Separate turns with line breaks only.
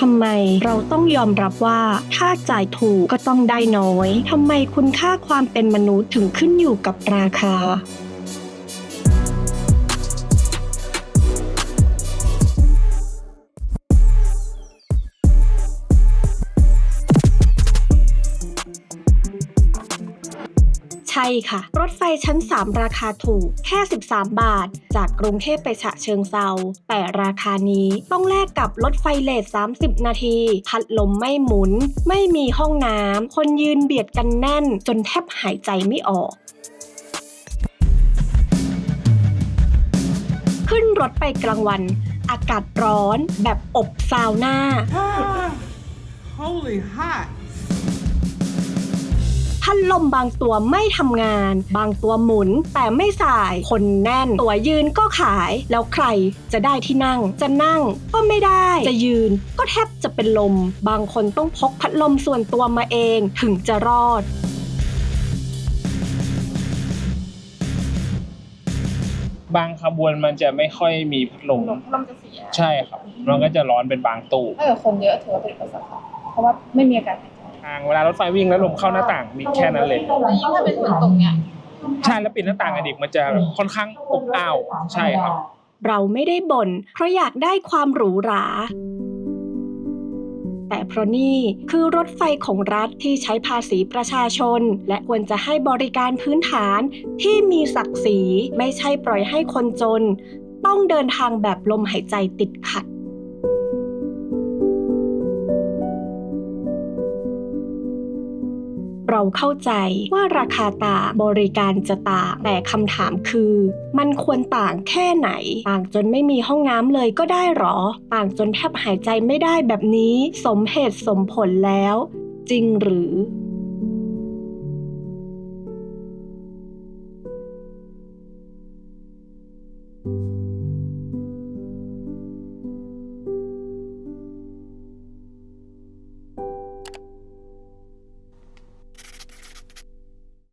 ทำไมเราต้องยอมรับว่าถ้าจ่ายถูกก็ต้องได้น้อยทำไมคุณค่าความเป็นมนุษย์ถึงขึ้นอยู่กับราคา ช่ค่ะ รถไฟชั้น 3 ราคาถูกแค่ 13 บาท จากกรุงเทพไปฉะเชิงเซาแต่ราคานี้ต้องแลกกับรถไฟเลท30 นาที พัดลมไม่หมุน ไม่มีห้องน้ำคนยืนเบียดกันแน่น จนแทบหายใจไม่ออกขึ้นรถไปกลางวัน อากาศร้อนแบบอบซาวน่า
Holy hot.
พัดลมบางตัวไม่ทำงาน บางตัวหมุนแต่ไม่สาย คนแน่น ตัวยืนก็ขาย แล้วใครจะได้ที่นั่ง จะนั่งก็ไม่ได้ จะยืนก็แทบจะเป็นลม บางคนต้องพกพัดลมส่วนตัวมาเองถึงจะรอด
บางขบวนมันจะไม่ค่อยมีพัดลม
ลมจะเสีย
ใช่ครับ มันก็จะร้อนเป็นบางตู้
ถ้าเกิดคนเยอะถือว่าเป็นอุปสรรคเพราะว่าไม่มีอากาศหายใจ
ทางเวลารถไฟวิ่งแล้วลมเข้าหน้าต่างมีแค่นั้นเลย
แล้วยิ่งถ้าเป็นฝนตกเนี่ย
ใช่แล้วปิดหน้าต่างกันอีกมันจะค่อนข้างอบอ้าวใช่ครับ
เราไม่ได้บ่นเพราะอยากได้ความหรูหราแต่เพราะนี่คือรถไฟของรัฐที่ใช้ภาษีประชาชน และควรจะให้บริการพื้นฐานที่มีศักดิ์ศรีไม่ใช่ปล่อยให้คนจน ต้องเดินทางแบบลมหายใจติดขัด เราเข้าใจว่าราคาต่างบริการจะต่าง แต่คำถามคือ มันควรต่างแค่ไหน ต่างจนไม่มีห้องน้ำเลยก็ได้หรอ ต่างจนแทบหายใจไม่ได้แบบนี้ สมเหตุสมผลแล้ว จริงหรือ